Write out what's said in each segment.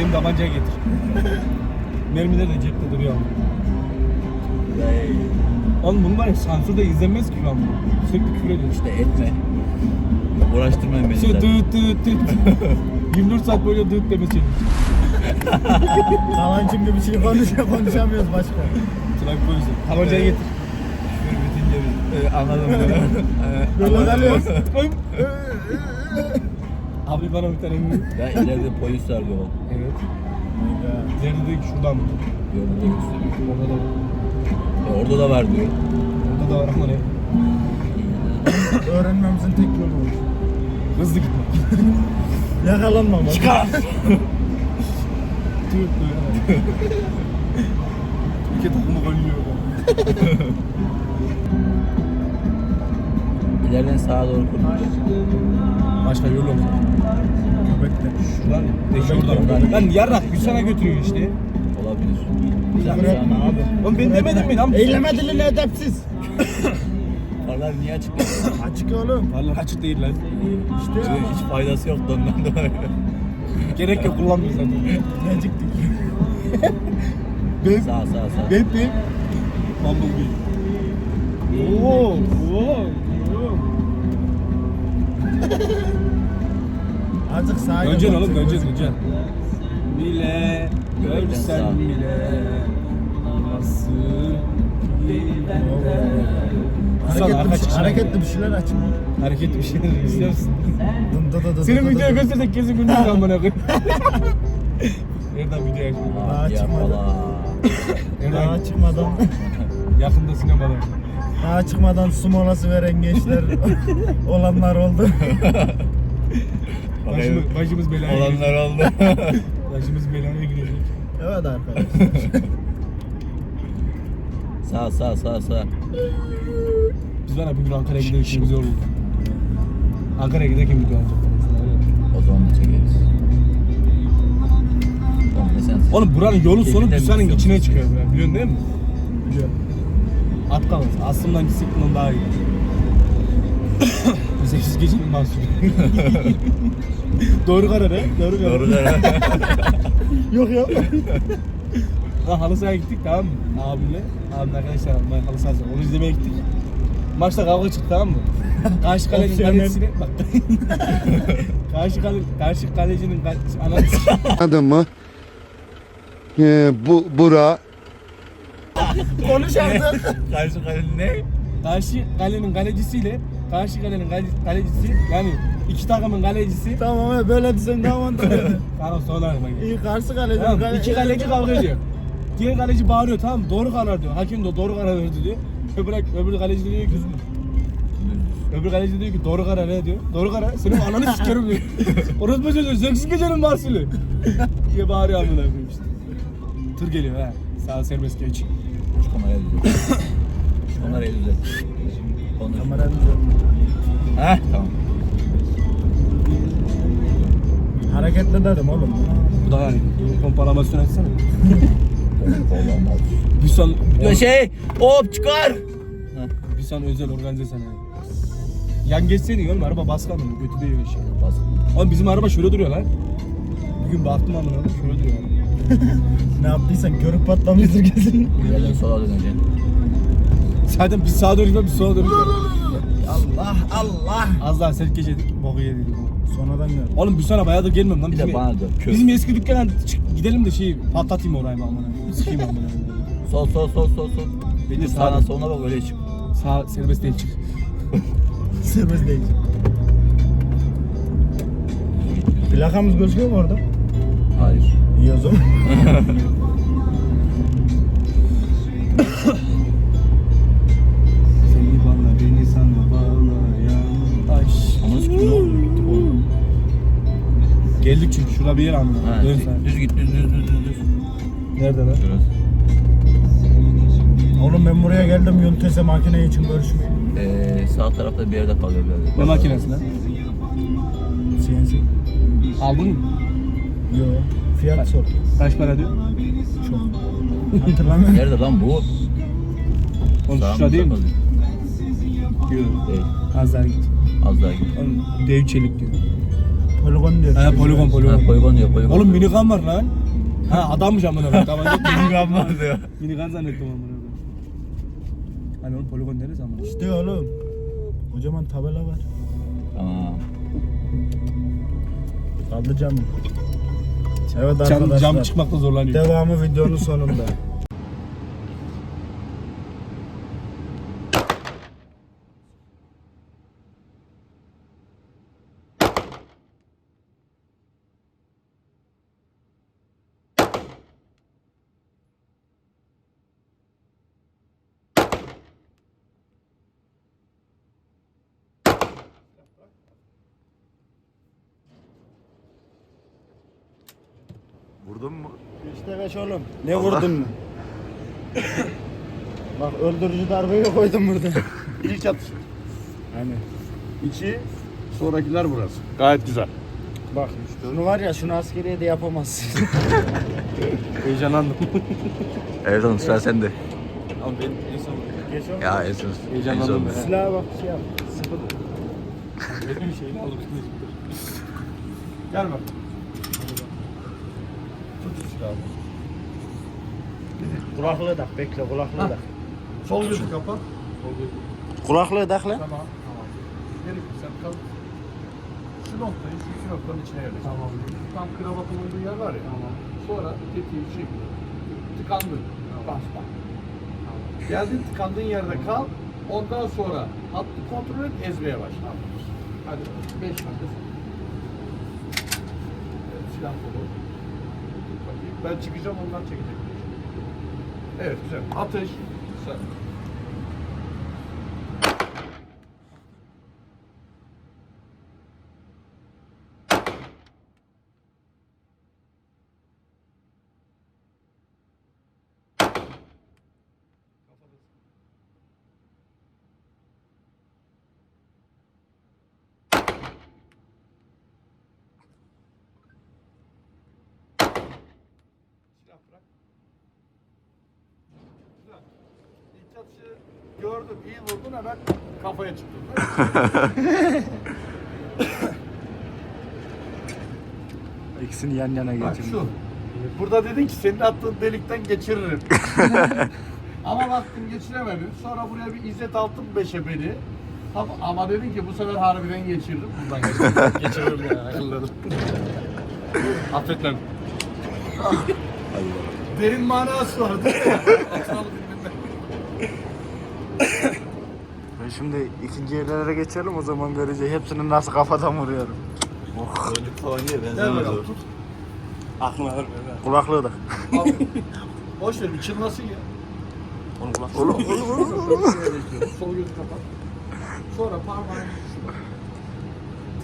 Benim tabancayı getir. Mermiler de cepte duruyor Oğlum bunun var ya sansürde izlenmez ki şu an bu. Sürekli küfür ediyor. İşte etme. Uğraştırmayın beni. Şey zaten. dıt dıt dıt. 24 saat boyunca dıt demesi. Kalancım gibi şey konuşuyor, konuşamıyoruz başka. Trafik polisi. Tabancayı getir. Küfür bitince biz e, anladım bunu. E, Böyle anladım. kalıyoruz. Abi bana bir tane emri. Ben ileride polis var diyor. Evet. Ki şuradan mı? Yolda gösteriyor. Orada da var. E, orada da var diyor. Orada da var ama ne? Öğrenmemizin tek yolu bu. Hızlı gitme. Yakalanmamak. Çıkar! Tüh böyle. Türkiye takımı golüyor. İleriden sağa doğru kurtuluyor. Başka yol yok. Göbekte. Şuradan, de şuradan. Lan yarrak Gülsan'a götürüyor işte. Olabilir. Güzel Küfür etme sana. abi. Oğlum ben demedim mi lan? Eyleme dilini edepsiz. Paralar niye açık? Açık oğlum. Vallahi açık değil lan. İşte Hiç faydası yok da ondan dolayı. Gerek yok kullanmıyor zaten. geciktik. Ben, Sağ sağ sağ. ben ben. Bumblebee. Oo, oo, oo. Azıcık sağa Döneceksin bak, oğlum, döneceksin, döneceksin. Bile, görsen bile nasıl arka Hareketli, bir, çıkışına hareketli bir şeyler açın. Hareketli bir şeyler istiyor musun? Dım dı dı dı Senin dı. göstersek kesin gündüz amına koyayım. Nereden video açtın? Daha Hadi çıkmadı. yapala. Nereden? Daha çıkmadan Yakında sinemada. daha çıkmadan su molası veren gençler olanlar oldu. Başımız, başımız belaya. Olanlar oldu. Başımız belaya girecek. Evet arkadaşlar. sağ sağ sağ sağ. Biz var ya bir gün Ankara'ya giderken güzel olur. Ankara'ya giderken video alacak. O zaman da çekeriz. Oğlum buranın yolun sonu Büsa'nın içine çıkıyor. Böyle. Biliyorsun değil mi? Biliyorum. At kalmaz. Aslımdan gitsek bundan daha iyi. 8 gecenin mahsulü. Doğru karar he? Doğru karar. Doğru da. Yok yok. Lan halı sahaya gittik tamam mı? Abimle. Abimle arkadaşlar abimle halı sahası. Onu izlemeye gittik. Maçta kavga çıktı tamam mı? Karşı kalenin kalecisine bak. karşı kale, karşı kalecinin kale, ananı Anladın mı? Ee, bu bura Konuş artık. Karşı kalenin ne? karşı kalenin kalecisiyle karşı kalenin kale- kalecisi yani iki takımın kalecisi tamam abi böyle desen daha mantıklı. Tamam aklıma geldi. İyi karşı kaleci. Tamam, kale- iki kaleci kavga ediyor. Diğer kaleci bağırıyor tamam? Doğru karar diyor. Hakem de doğru karar verdi diyor. Öbür, öbür kaleci de diyor ki Öbür kaleci diyor ki doğru karar ne diyor? Doğru karar. Senin ananı sikerim diyor. Orası bu çocuğu zevksiz gecenin mahsulü. diye bağırıyor amına koyayım işte. Tır geliyor ha. Sağ serbest geç. Şu kamerayı düzelt. Şu kamerayı düzelt. Heh tamam. Hareketli dedim oğlum. Bu da yani. Komparamasyon etsene. Bir son... Ya şey hop çıkar. Bir son özel organize sana. Yan geçseydin oğlum araba baskan mı? Götü değiyor işte. Bas. Oğlum bizim araba şöyle duruyor lan. Bir gün baktım amına koyayım şöyle duruyor. Ne yaptıysan körük patlamıştır kesin. İleriden sola döneceksin. Zaten biz sağa doğru biz sola doğru. Allah Allah. Az daha sert geçeydik, boku yedik. Sonradan gör. Oğlum bir sana bayağıdır gelmiyorum lan. Bir de Bizim, bana dön. Kör. bizim eski dükkana çık- gidelim de şey patlatayım orayı koyayım. Sıkayım amına. koyayım. Sol sol sol sol sol. Bir de sağına sağ- soluna bak öyle çık. Sağ serbest değil çık. Serbest değil. Plakamız gözüküyor mu orada? Hayır. İyi o zaman. Geldik çünkü şurada bir yer amına. Ha, Dön sen. düz git düz düz düz düz düz. Nerede lan? Biraz. Oğlum ben buraya geldim Yuntes'e makine için görüşmeye. Ee, sağ tarafta bir yerde kalıyor biraz. Ne makinesi lan? CNC. Aldın mı? Yo. Fiyat sor. Kaç para diyor? Çok. Hatırlamıyorum. Nerede lan bu? Oğlum Sağ şurada değil mi? Yok. Değil. Az daha git. Az daha git. Oğlum dev çelik diyor. Poligon diyor. He poligon Ha, poligon. poligon diyor poligon. Oğlum minigun var lan. Ha adammış amına koyayım. Tamam. Poligon var diyor. minigun zannettim amına koyayım. Hani oğlum poligon neresi amına? İşte oğlum. Kocaman tabela var. Tamam. Kaldı cam. Evet Cam, arkadaşlar. cam çıkmakta zorlanıyor. Devamı videonun sonunda. Vurdun mu? Beş oğlum. Ne vurdun mu? Bak öldürücü darbeyi koydum burada. İlk atış. Hani İçi, sonrakiler burası. Gayet güzel. bak şunu var ya şunu askeriye de yapamazsın. Heyecanlandım. Evet oğlum sıra sende. Ama benim en son Geç oğlum. Ya en son. Heyecanlandım en son. Silaha bak şey yap. Sıfır. benim şeyini alıp Gel bak. Tut silahı. Kulaklığı tak bekle kulaklığı tak. Sol gözü kapat. Sol gözü. Kulaklığı tak lan. Tamam. Yok. Sen kal. Şu noktayı şu iki noktanın içine yerleştir. Tamam. Tam kravatın olduğu yer var ya. Tamam. Sonra tetiği şekilde tıkandın. Bas bak. Geldin tıkandığın yerde kal. Ondan sonra hattı kontrol et ezmeye başla. Hadi 5 dakika. Evet, silah bakayım. Ben çıkacağım ondan çekecek. Evet güzel. Atış. Güzel. Silah bırak. Güzel. İlk gördüm, iyi vurdun hemen kafaya çıktın. İkisini yan yana Bak getirdim. şu. Burada dedin ki senin attığın delikten geçiririm. ama baktım geçiremedin. Sonra buraya bir izzet altın beşe beni. Ama, ama dedin ki bu sefer harbiden geçiririm. Buradan geçiririm. geçiririm yani akıllarım. Affetmem. Derin manası var değil mi filminde. Ben şimdi ikinci yerlere geçelim o zaman göreceğiz hepsini nasıl kafadan vuruyorum. Çocuk falan diye ben Gel bakalım tut. Aklına verme. Kulaklığı da. Al. Boş ver bir çınlasın ya. Onu kulak. Oğlum oğlum oğlum. Sol gözü kapat. Sonra parmağını şurada.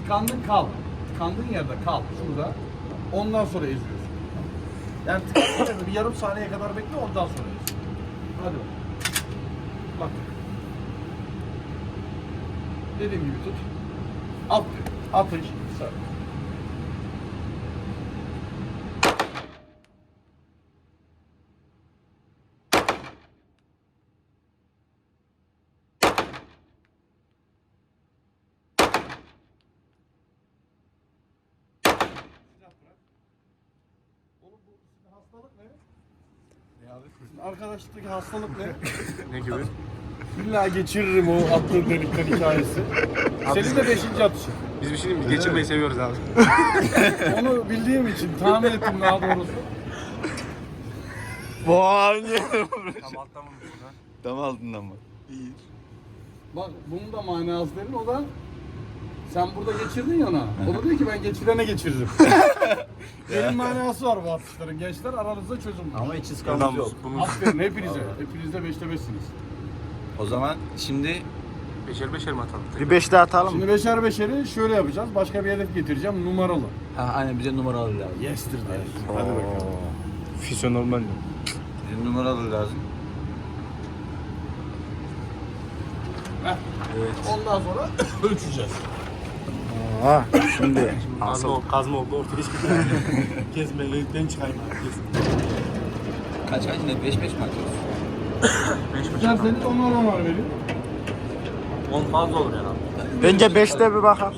Tıkandın kal. Tıkandığın yerde kal. Şurada. Ondan sonra eziyorsun. Yani tıkandığın yerde bir yarım saniye kadar bekle ondan sonra eziyorsun. Hadi bak. Dediğim gibi tut. At. Atış. Sar. Hastalık ne? Ne abi? Sizin arkadaşlıktaki hastalık ne? ne gibi? İlla geçiririm o attığın delikten hikayesi. Senin de beşinci atışı. Biz bir şey diyeyim mi? Geçirmeyi seviyoruz abi. Onu bildiğim için tahmin ettim daha doğrusu. Vay Tam alttan vurmuşsun ha. Tam altından mı? Bak bunun da manası derin o da sen burada geçirdin ya ona. O da diyor ki ben geçirene geçiririm. Benim manası var bu atışların. Gençler aranızda çözüm. Ama hiç Adam ıskalmamız yok. Aferin hepinize. Hepiniz de beşte beşsiniz. O zaman şimdi beşer beşer mi atalım? Bir beş daha atalım? Şimdi beşer beşeri şöyle yapacağız. Başka bir hedef getireceğim. Numaralı. ha, aynen bize numaralı lazım. Yesterday. Hadi bakalım. Füzyon normal mi? Bize numaralı lazım. Heh. Ondan sonra ölçeceğiz. Aa, şimdi Kazma, kazma oldu ortaya çıktı. Gezmeyle ben çıkayım abi. Kes. Kaç kaç ne? 5 5 mi atıyoruz? İsterseniz onar onar verin. 10 fazla olur yani abi. bence beşte bir bakalım.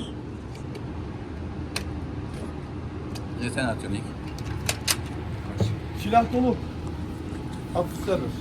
Ne sen atıyorsun ilk? Silah dolu. Hafif serbest.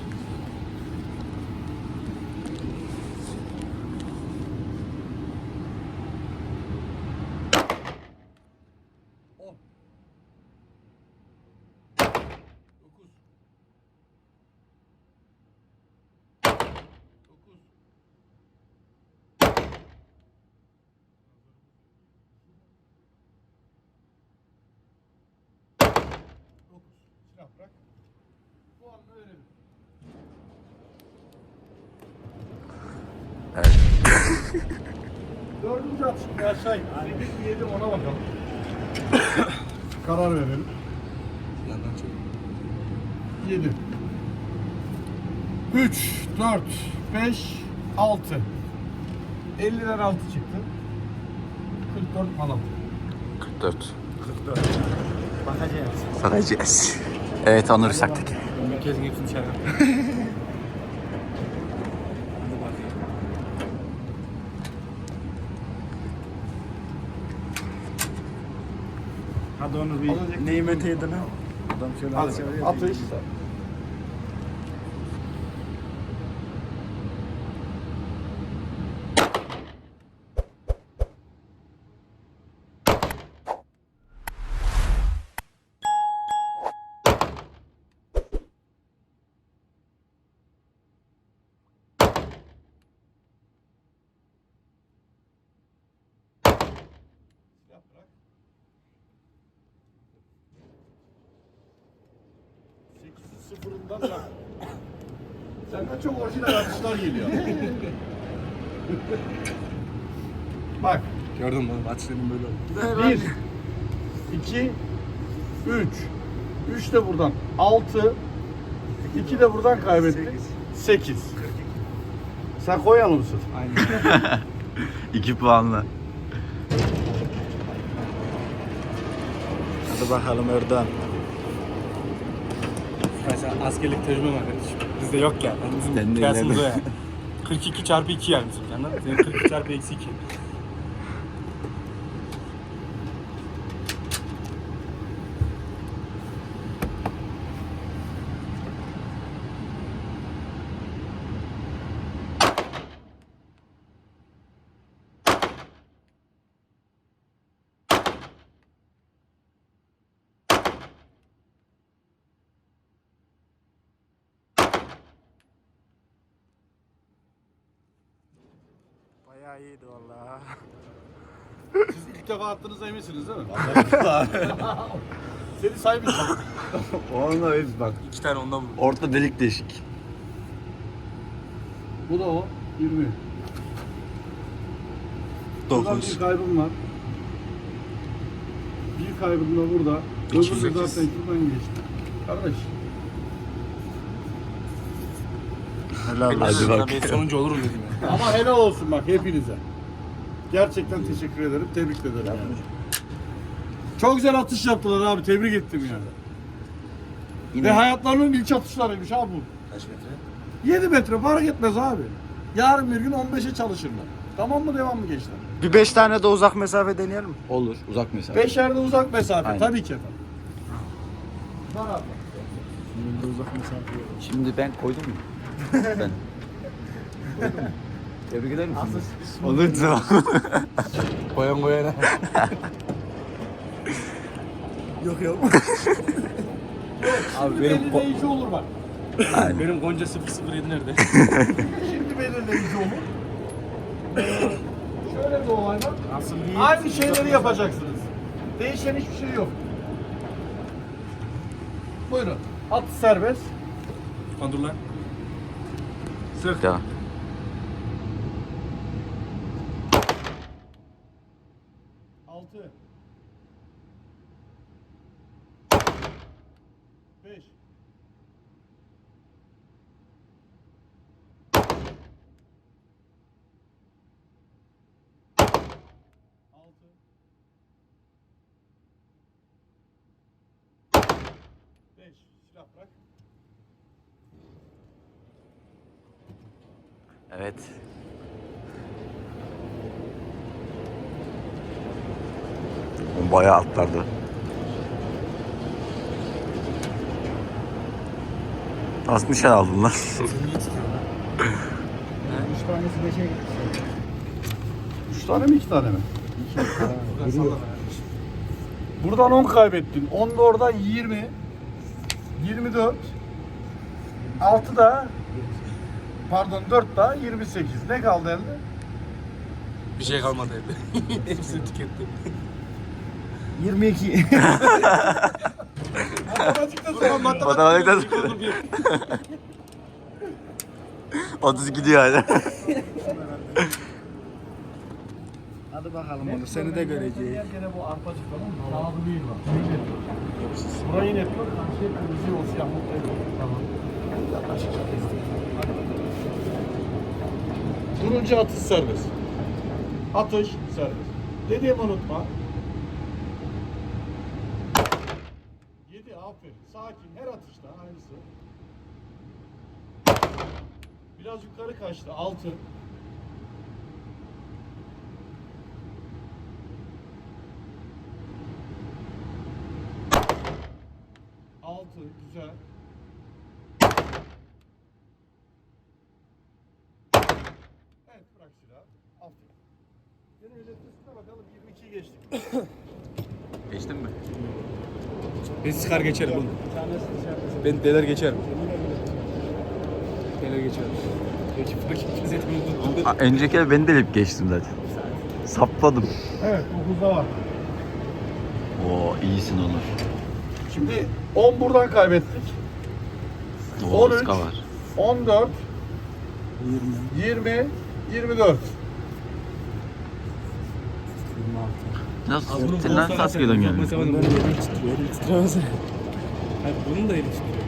Silah bırak. Öğrenin. Dördüncü atış bir aşağı in. 8 mi 7 ona bakalım. Karar verelim. Yandan çek. 7 3 4 5 6 50'den 6 çıktı. 44 falan. 44. Bakacağız. Bakacağız. Evet Onur Saktık. Bir kez gitsin dışarı. Hadi onu bir nimet edin ha. Adam şöyle atış. Bırak. 8'i sıfırından da Senden çok orijinal atışlar geliyor. Bak. Gördün mü? Atışlarım böyle oldu. 1 2 3 3 de buradan 6 2 de buradan kaybettik. 8 Sen Konyalı mısın? 2 puanla. Hadi bakalım Erdoğan. Mesela askerlik tecrübem var kardeşim. Bizde yok ya. Yani bizim Sen de kıyasımız o ilerle. ya. 42 çarpı 2 yani bizim yandan. Senin 42 çarpı eksi 2. Bayağı iyiydi valla. Siz ilk defa attığınıza eminsiniz değil mi? Seni saymayacağım. Onunla biz bak. 2 tane ondan vurdum. Orta delik deşik. Bu da o. 20. Buradan bir kaybım var. Bir kaybım da burada. Öbürü de 208. zaten şuradan geçti. Kardeş. Helal Hadi olsun. bak. Ben sonuncu olurum dedim ya. Ama helal olsun bak hepinize. Gerçekten teşekkür ederim. Tebrik ederim. Yani. Çok güzel atış yaptılar abi. Tebrik ettim yani. Ve hayatlarının ilk atışlarıymış abi bu. Kaç metre? 7 metre fark etmez abi. Yarın bir gün 15'e çalışırlar. Tamam mı devam mı gençler? Bir beş tane de uzak mesafe deneyelim. Olur. Uzak mesafe. Beşerde uzak mesafe Aynen. tabii ki efendim. Var abi. Şimdi de uzak mesafe. Şimdi ben koydum mu? Ben. Tebrik eder misin? Olur tamam. Koyan koyana. yok yok. Abi benim, ko- belirleyici olur bak. benim Gonca 007 nerede? Şimdi belirleyici olur. Şöyle bir olay var. Nasıl Aynı şeyleri yapacaksınız. Değişen hiçbir şey yok. Buyurun. At serbest. Lan lan. Devam. Altı. Beş. Altı. Beş. Silah bırak. Evet. Bayağı atlardı. Nasıl nişan şey aldın lan? Üç tanesi beşe gitti. Üç tane mi iki tane mi? Buradan 10 kaybettin. 10 da oradan 20. 24. 6 da pardon 4 daha 28. Ne kaldı elde? Bir şey kalmadı elde. Hepsini tükettim. 22. Matematikte zaman Matematikten 32 diyor hala. Hadi bakalım onu seni de göreceğiz. Gene bu arpacık mı? Kağıdı değil bak. Burayı net gör. Karşıya kırmızı yol siyah mutlu ediyor. Tamam. Yaklaşacak. Durunca atış serbest. Atış serbest. Dediğimi unutma. 7 aferin. Sakin her atışta aynısı. Biraz yukarı kaçtı. 6. Altı güzel. Evet bırak Yine özetmesine bakalım 22'yi geçtik. Geçtin mi? Ben sıkar geçerim oğlum. Ben deler geçerim. Deler geçerim. Peki bakayım Önceki el beni delip geçtim zaten. Sapladım. Evet 9'da var. Oo iyisin Onur. Şimdi 10 buradan kaybettik. Oo 13. ıska var. 14 20 24 Nasıl? Sen lan geliyorsun yani. Mesela bunun Elim titriyor, elim titremez. Hayır bunun da eli titriyor.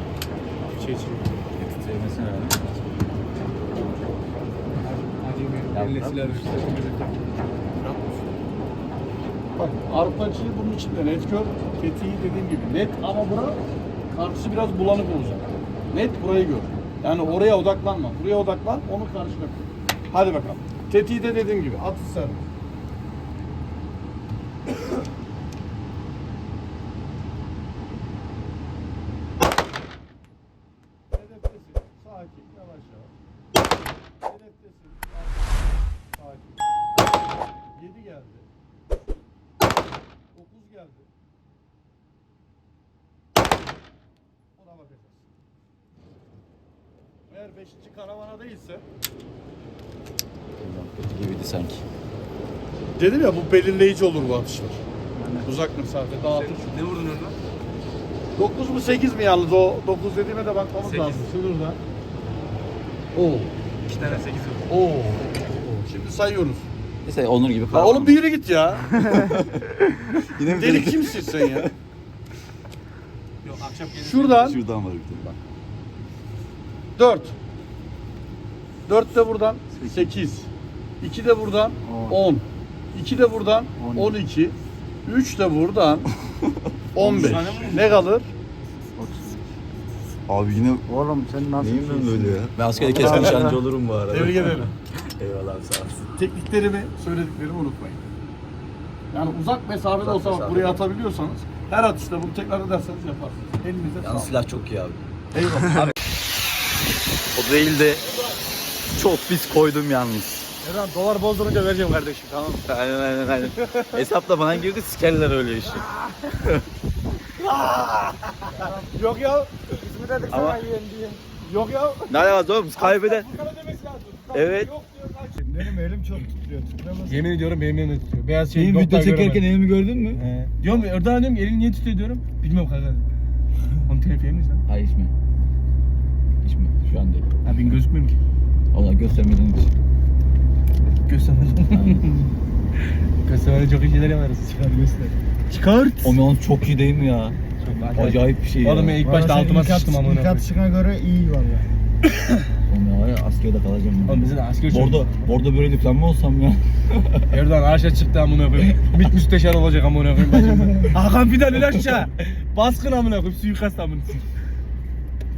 Şey için. Acemi. Elle silah Bak arpacıyı bunun içinde net gör. Tetiği dediğim gibi net ama bura karşısı biraz bulanık olacak. Net burayı gör. Yani oraya odaklanma. Buraya odaklan onu karşına koy. Hadi bakalım. Tetiği de dediğim gibi atış serbest. Hedeftesin. Sakin. Yavaş yavaş. Hedeftesin. Sakin. 7 geldi. 9 geldi. Ona bakacağız. Eğer 5. karavana değilse Kötü gibiydi sanki. Dedim ya bu belirleyici olur bu atışlar. Uzak mesafe dağıtır. Ne vurdun oradan? 9 mu 8 mi yalnız o 9 dediğime de bakmamız Sekiz. lazım. Şurada. Oo. İki tane sekiz vurdum. Oo. Şimdi sayıyoruz. Neyse Onur gibi falan. oğlum bir yürü git ya. Yine mi Deli kimsin sen ya? Yok akşam gelir. Şuradan Şuradan var bir tane bak. 4. 4 de buradan 8. 2 de buradan 10. 2 de buradan 12. 3 de buradan 15. Ne kalır? Abi yine Oğlum sen nasıl neyim ben böyle ya? Ben askerde keskin nişancı olurum bu arada. Tebrik ederim. Eyvallah sağ olasın. Tekniklerimi, söylediklerimi unutmayın. Yani uzak mesafede Uzak olsa bak mesafede. buraya atabiliyorsanız her atışta bunu tekrar ederseniz yaparsınız. Elinize Yalnız silah çok iyi abi. Eyvallah. O değil de çok pis koydum yalnız. Eren dolar bozdurunca vereceğim kardeşim tamam mı? Aynen aynen aynen. Hesapla bana girdi sikerler öyle işi. Yok ya. İsmi dedik Ama- sana yiyen diye. Yok ya. Ne alakası oğlum kaybeden. Furkan'a demesi lazım. Evet. Yok diyor kaç. Benim elim çok titriyor. Titremez. Yemin ediyorum benim elim de tutuyor. Beyaz şey. Benim video çekerken göremedim. elimi gördün mü? He. Diyorum Erdoğan diyorum ki elin niye tutuyor diyorum. Bilmiyorum kanka. Onu telif yer misin? Hayır içme. İçme. Şu an değil. Ha ben gözükmüyorum ki. Valla göstermeden iç. Göstermedim. Göstermeden çok iyi şeyler yaparız. Çıkar göster. Çıkart. O zaman çok iyi değil mi ya? Çok Acayip bir şey ya. Oğlum ben ilk başta sen altıma ilk at- sıçtım amına İlk koyayım. atışına göre iyi valla. Oğlum ya var ya askerde kalacağım ben. Oğlum bizim de asker çok. Bordo, bordo böyle lütfen mi olsam ya? Erdoğan aşağı çıktı amına koyayım. MİT müsteşar olacak amına koyayım bacım. Hakan Fidan aşağı. Baskın amına koyayım suikast amına koyayım.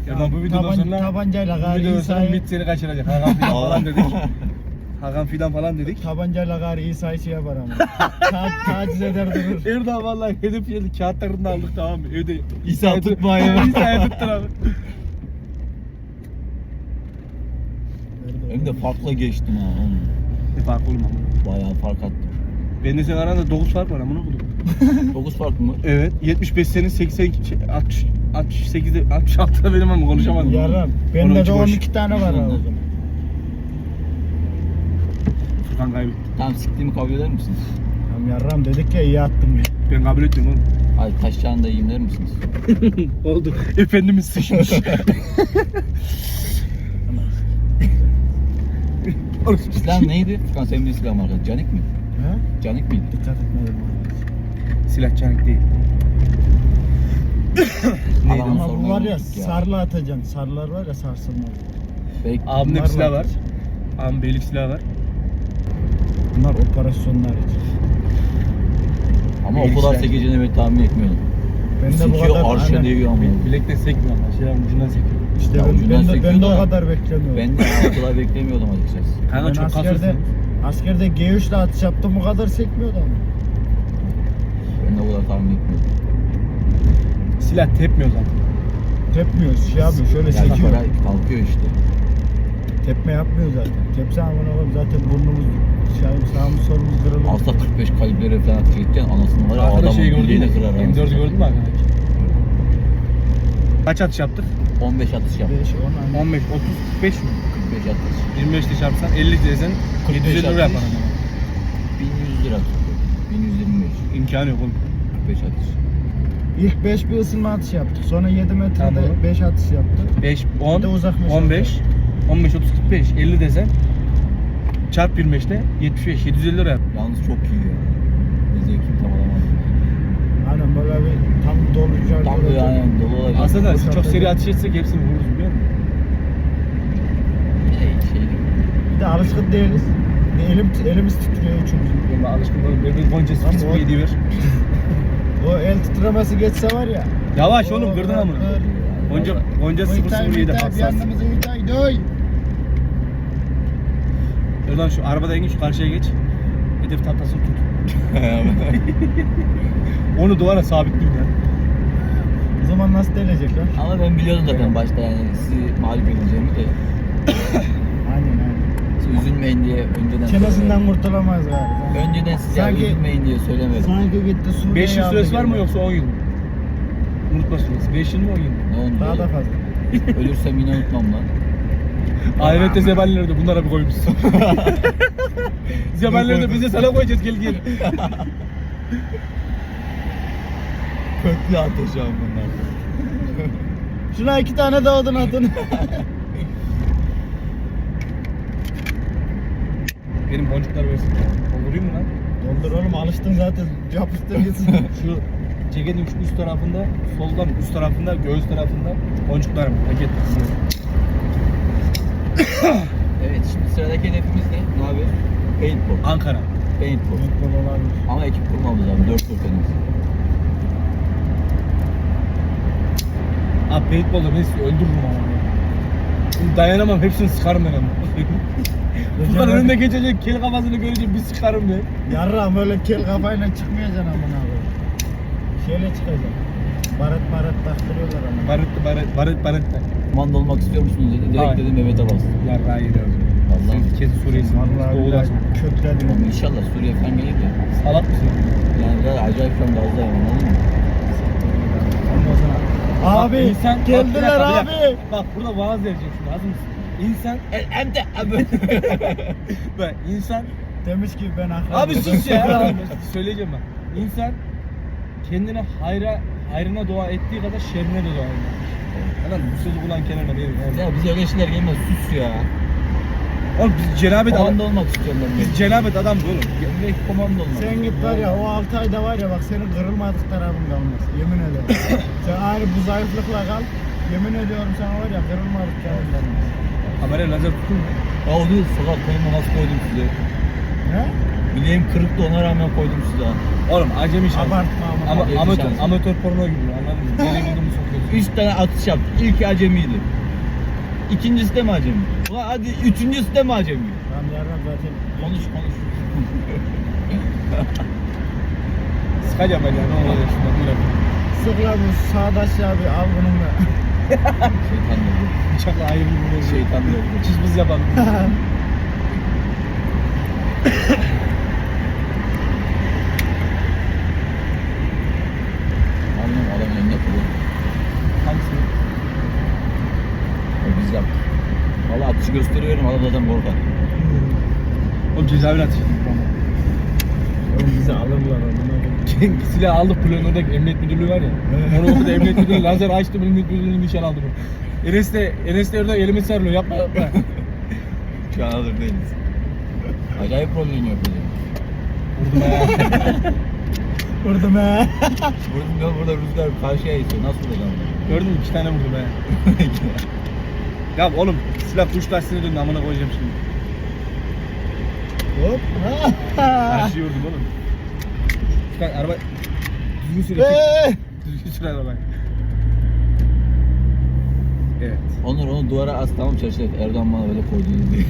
Buradan bu videodan Taban, sonra tabancayla bu gari videodan sonra İsa'yı... bit seni kaçıracak. Hakan filan falan dedik. Hakan filan falan dedik. Tabancayla gari İsa'yı şey yapar ama. Ta- taciz eder durur. Erdal vallahi hedef yedi. Kağıtlarını da aldık tamam mı? Evde İsa İsa'yı tut- tutmayı. İsa'yı tuttur abi. Hem de farkla geçtim ha. E, oğlum. Ne fark olmam. Bayağı fark attım. Ben de sen aranda 9 fark var amına koydum. 9 fark mı? Evet. 75 senin 82 şey, 60 68'de 66'da benim ama konuşamadım. Onun Bende de içi boş. 12 tane var abi. o zaman. Furkan kaybetti. Tamam siktiğimi kabul eder misiniz? Tamam yarram dedik ya iyi attım. ya. Ben kabul etmiyorum oğlum. Hayır taşacağını da yiyeyim der misiniz? Oldu. Efendimiz sıçmış. Silah neydi? Furkan senin bir silah markası. Canik mi? He? Canik miydi? Dikkat etmedim abi. Silah çanik değil. Neydi Ama bu var ya sarlı atacaksın. Sarılar var ya sarsılmaz. Belki Abimde bir silah var. Abim beylik silahı var. Bunlar operasyonlar için. ama o kadar sekeceğini ben tahmin etmiyordum. Ben de bu Sekiyor kadar arşa aynen. değiyor ama. Bilekten sekmiyor ama. Silahın ucundan sekiyor. İşte Ya ben, ucundan ben, de, ben de sekiyor o da kadar beklemiyorum. Ben de o kadar beklemiyordum açıkçası. Kanka Ben çok askerde, kasıyorsun. askerde G3 ile atış yaptım bu kadar sekmiyordu ama. Kadar tahmin. Silah tepmiyor zaten. Tepmiyor şey abi şöyle Yani sekiyor. para kalkıyor işte. Tepme yapmıyor zaten. Tepse amına koyayım zaten burnumuz şey sağımız solumuz kırılır. Altta 45 kalibre falan edeceksin anasını var ya adamın şeyi gördün mü? kırar. M4'ü anasını. gördün mü arkadaş? Kaç atış yaptık? 15 atış yap. 5 10 hani. 15, 30, 45 mi? 45 atış. 25 de çarpsan 50 desen 45 750 lira yapar atış. adama. 1100 lira tuttu. 1125. İmkanı yok oğlum. 45 atış. İlk 5 bir ısınma atış yaptık. Sonra 7 metrede Tamam. 5 atış yaptık. 5, Bir 10, de uzak mesafe. 15, 15, 30, 45, 50 desen çarp 25'te 75, 750 lira. Yalnız çok iyi ya. Ne zevkim tam alamadım. Aynen böyle bir tam dolu şarjör. Tam böyle aynen dolu olacak. Aslında boşaltacak. çok seri atış etsek hepsini vururuz biliyor musun? Şey, şey, Bir de alışkın değiliz. Bir elim, elimiz titriyor üçümüzün. Alışkın. Benim Gonca Lan spis o- bir yedi ver. O el titremesi geçse var ya. Yavaş oğlum kırdın amına. Gonca, Gonca Muay Thai, 007 Muay Thai, bir hassas. Oradan şu arabada in şu karşıya geç. Hedef tahtasını tut. Onu duvara sabitleyeyim ya. O zaman nasıl delecek lan? Ama ben biliyordum zaten başta yani sizi mağlup edeceğimi de. Üzülmeyin diye önceden Çenesinden kurtulamayız abi. Önceden size Sanki- üzülmeyin diye söylemedim. Sanki gitti Suriye'ye 5 yıl aldı süresi var gibi. mı yoksa 10 yıl mı? Unutma süresi. 5 yıl mı 10 yıl mı? Ne oldu? Daha da fazla. Ölürsem yine unutmam lan. Ahirette zebanları da bunlara bir koymuşsun. zebanları da bize sana koyacağız gel gel. Köklü ateş bunlar. Şuna iki tane daha odun atın. Benim boncuklar versin. Vurayım mı lan? Doldur oğlum alıştın zaten. Yapıştır gitsin. Şu ceketin şu üst tarafında, soldan üst tarafında, göğüs tarafında boncuklar var. Paket. Evet şimdi sıradaki hedefimiz ne? Ne abi? Paintball. Ankara. Paintball. Futbol olabilir. Ama ekip kurmamız lazım. 4 kurtarımız. Abi paintball'da ben sizi öldürürüm ama. Dayanamam hepsini sıkarım ben ama. Furkan önünde geçecek kel kafasını görünce bir sıkarım ben. Yarram öyle kel kafayla çıkmayacaksın amına koyayım. Şeyle çıkacaksın. Baret baret taktırıyorlar ama. Barıttı barıt barıt barıttı. Kumanda olmak istiyor musunuz dedi. Direkt Hayır. dedim Mehmet'e bastım. Ya hayır ya. Vallahi. Sen kesin Suriye'sin. Vallahi Doğudarsın. billahi kökledim. Oğlum İnşallah Suriye falan gelir de. Salak mısın? Yani biraz acayip şu an gazdayım anladın mı? Abi Bak, insan- bak, bir geldiler dakika, bir dakika. Bak burada vaaz vereceğim şimdi hazır mısın? İnsan, Hem de abi. bak insan, Demiş ki ben akrabım. abi sus ya. Söyleyeceğim bak. İnsan kendine hayra, hayrına dua ettiği kadar şerrine de dua ediyor. Lan bu sözü kulağın kenarına verin. ya bize öyle şeyler gelmez sus ya. Oğlum biz cenabet adam, Komando olmak istiyorum ben. biz cenabet adam oğlum. Direkt komando olmak. Sen git var ya o 6 ayda var ya bak senin kırılmadık tarafın kalmaz. Yemin ederim. Sen aynı bu zayıflıkla kal. Yemin ediyorum sana var ya kırılmadık tarafın kalmaz. Kameraya lazer tutun mu? Ya o değil sokak koyma nasıl koydum size. Ne? Bileğim kırıktı ona rağmen koydum size. Oğlum acemi şans. Abartma ama. Ama amatör, amatör porno gibi anladın mı? Geri girdim sokuyorsun. 3 tane atış yaptık. İlki acemiydi. İkincisi de mi acemi? Ulan hadi üçüncüsü de mi acemi? Tamam yarın zaten. Konuş konuş. Sıkacağım ben ya ne olacak şuna dakika. Sıkla bu sağda aşağı bir al bununla. Şeytan dedi. Bıçakla ayrı bir Şeytan dedi. Çiz biz yapalım. Anlam adam önüne koyuyor. Hangisi? Biz yaptık. Valla atışı gösteriyorum adam zaten korkar. Oğlum cezaevine atıştık. Oğlum bizi alırlar amına. Silah aldık Plano'daki emniyet müdürlüğü var ya. Onu okudu emniyet müdürlüğü lazer açtı emniyet müdürlüğü nişan aldı. Enes de, Enes de orada elimi sarılıyor yapma yapma. Şu an hazır değiliz. Acayip problem yapıyor. Vurdum ha. Vurdum he. Vurdum ya burada rüzgar karşıya itiyor. Nasıl vuracağım? Gördün mü? İki tane vurdum ha. Ya oğlum silah kuş lastiğine döndü amına koyacağım şimdi. Hop. Her şeyi vurdum oğlum. Bak araba düzgün sür. Eee. Düzgün sür arabayı. Evet. Onur onu duvara as tamam çarşı Erdoğan bana böyle koydu diye.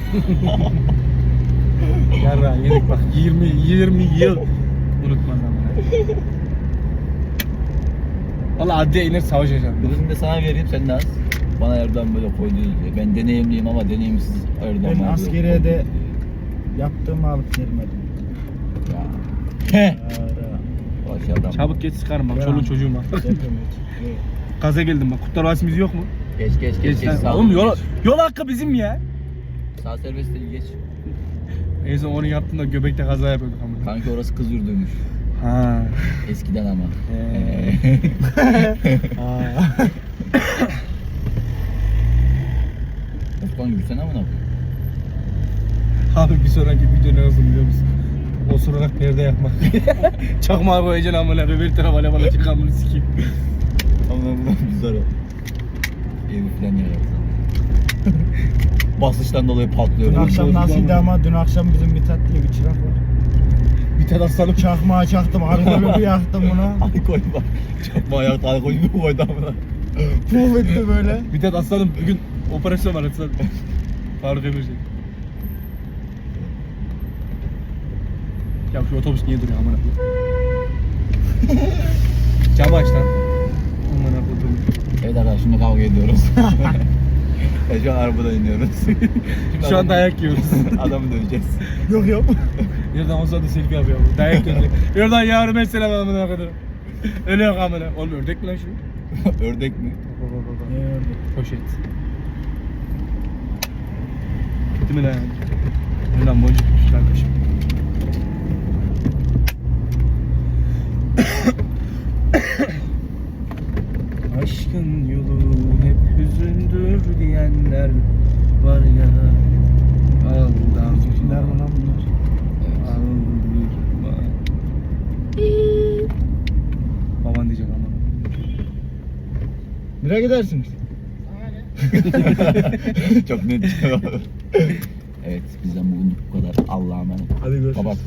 Yarra yedik bak 20 20 yıl unutmaz amına. Valla adliye iner savaşacağım. Birini de sana vereyim sen de as. Bana Erdoğan böyle koydu diye. Ben deneyimliyim ama deneyimsiz Erdoğan Ben bana askeriye de yaptığımı alıp koydu. Ya. Heh. Baş adam. Çabuk geç sıkarım bak çoluğun çocuğum bak. Geç. Gaza geldim bak. Kurtlar Vadisi'miz yok mu? Geç geç geç. Geç geç, sağ Oğlum ol, yol, yol hakkı bizim ya. Sağ serbest değil geç. En son onu yaptığımda göbekte kaza yapıyorduk ama. Kanki orası kız yurduymuş. Ha. Eskiden ama. Ee. Aa. Osman yürüsene amına koyayım. Abi bir sonraki video ne olsun biliyor musun? Osurarak perde yakmak. Çakmağı koyacaksın amına öbür tarafa alev alacak amına sikeyim. Ama bu güzel o. Evi falan yaratsa. Basıştan dolayı patlıyor. Dün akşam nasıldı ama dün akşam bizim Mithat diye bir çırak var. Bir tane aslanım Çakmağı çaktım, harika bir yaktım bunu. Alkol var. Çakma ayakta alkol bir koydu amına. Puf etti böyle. Bir tane aslanım bugün operasyon var aslanım. Faruk Emirci. Ya şu otobüs niye duruyor amına koyayım? Camı aç lan. Amına koyayım. Evet arkadaşlar şimdi kavga ediyoruz. e şu an arabadan iniyoruz. Şimdi Şu an dayak yiyoruz. Adamı döveceğiz. Yok yok. Yerden olsa da selfie yapıyor. bu. Dayak yiyoruz. Yerden yavrum mesela amına koyayım. Öyle yok amına. Oğlum ördek mi lan şu? Ördek mi? Poşet. Değil mi lan? Önden boncuk tutuştu arkadaşım. Aşkın yolu hep hüzündür diyenler var ya. Aldan Kimler lan bunlar? aldırma. Baban diyecek ama. Nereye gidersiniz? Çok net. evet bizden bugünlük bu kadar. Allah'a emanet. Hadi görüşürüz. Kapat.